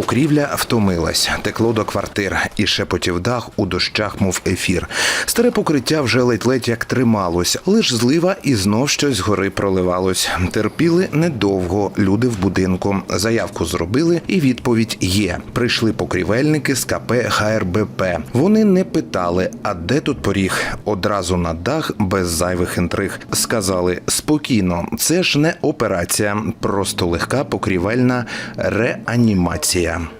Покрівля втомилась, текло до квартир і шепотів дах у дощах, мов ефір. Старе покриття вже ледь-ледь як трималось, лиш злива і знов щось згори проливалось. Терпіли недовго люди в будинку. Заявку зробили, і відповідь є. Прийшли покрівельники з КП ХРБП. Вони не питали, а де тут поріг. Одразу на дах без зайвих інтриг. Сказали спокійно, це ж не операція, просто легка покрівельна реанімація. Jam.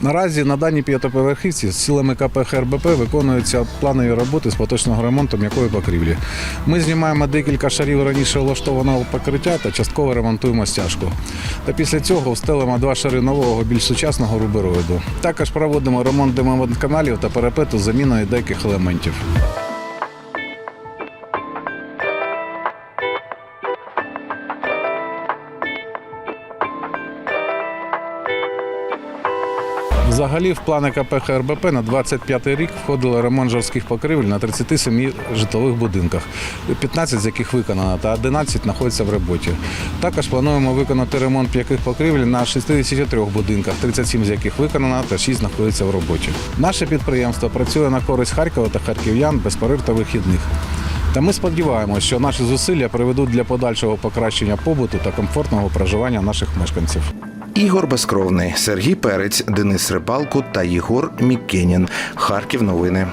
Наразі на даній п'ятоповерхівці з силами КП ХРБП виконуються планові роботи з поточного ремонту м'якої покрівлі. Ми знімаємо декілька шарів раніше влаштованого покриття та частково ремонтуємо стяжку. Та після цього встелимо два шари нового, більш сучасного рубероїду. Також проводимо ремонт димоводканалів та перепету з заміною деяких елементів. Взагалі, в плани КП ХРБП на 25 рік входило ремонт жорстких покрівель на 37 житлових будинках, 15 з яких виконано, та 11 знаходяться в роботі. Також плануємо виконати ремонт м'яких покрівель на 63 будинках, 37 з яких виконано та 6 знаходяться в роботі. Наше підприємство працює на користь Харкова та харків'ян без перерв та вихідних. Та ми сподіваємося, що наші зусилля приведуть для подальшого покращення побуту та комфортного проживання наших мешканців. Ігор Безкровний, Сергій Перець, Денис Рибалко та Єгор Мікенін. Харків новини.